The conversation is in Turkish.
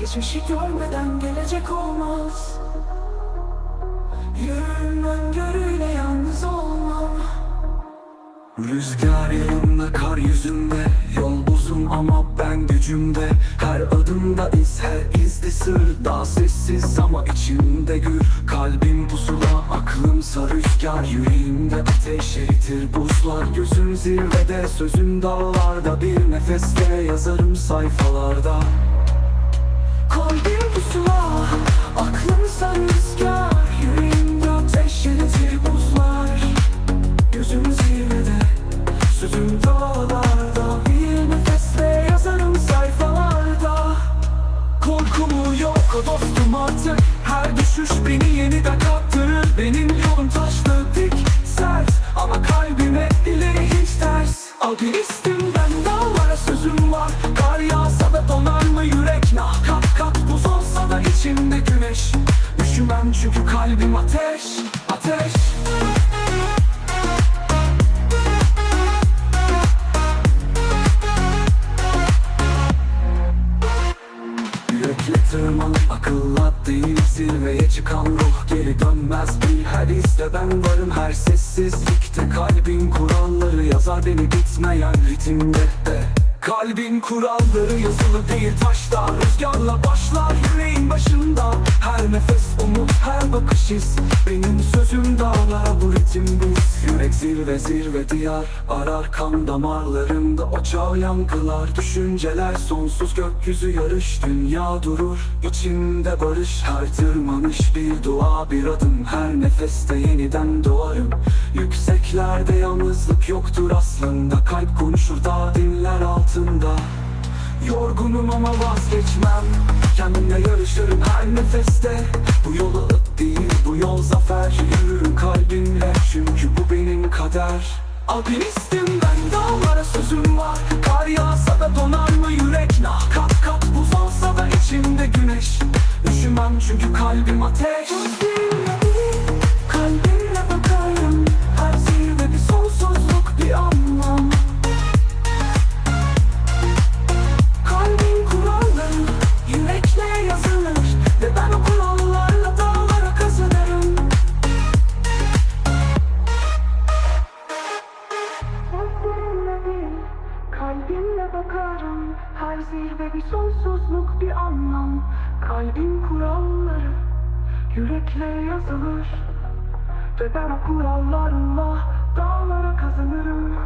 Geçmişi görmeden gelecek olmaz. Yürürüm öngörüyle yalnız olmam. Rüzgar yanımda kar yüzümde Yol uzun ama ben gücümde. Her adımda iz her izde sır. Daha sessiz ama içimde gür. Kalbim pusula aklımsa rüzgar Yüreğimde ateş eritir buzlar. Gözüm zirvede sözüm dağlarda Bir nefeste yazarım sayfalarda. Kalbim pusula Düşüş beni yeniden kaptırır Benim yolum taşlı dik sert. Ama kalbime ileri hiç ters. Alpinistim ben dağlara sözüm var. Kar yağsa da donar mı yürek? Nah Kat kat buz olsa da içimde güneş. Üşümem çünkü kalbim Ateş tırmanıp akılla değil Zirveye çıkan ruh geri dönmez bil Her iste ben varım her sessizlikte Kalbin kuralları yazar beni bitmeyen ritimde de Kalbin kuralları yazılı değil taşta. Rüzgarla başlar yüreğin başında. Her nefes umut her bakış his. Benim sözüm dağlara bu ritim biz. Yürek zirve zirve diyar. Arar kan damarlarımda o çağ yankılar. Düşünceler sonsuz gökyüzü yarış. Dünya durur içimde barış. Her tırmanış bir dua bir adım. Her nefeste yeniden doğarım. Yükseklerde yalnızlık yoktur aslında. Kalp konuşur da dinler altında. Yorgunum ama vazgeçmem. Kendimle yarışırım her nefeste. Bu yol ılık değil bu yol zafer. Yürürüm kalbimle çünkü bu benim kader. Alpinistim ben dağlara sözüm var. Kar yağsa da donar mı yürek? Nah kat kat buz olsa da içimde güneş. Üşümem çünkü kalbim ateş Her zirve bir sonsuzluk bir anlam Kalbin kuralları yürekle yazılır. Ve ben o kurallarla dağlara kazanırım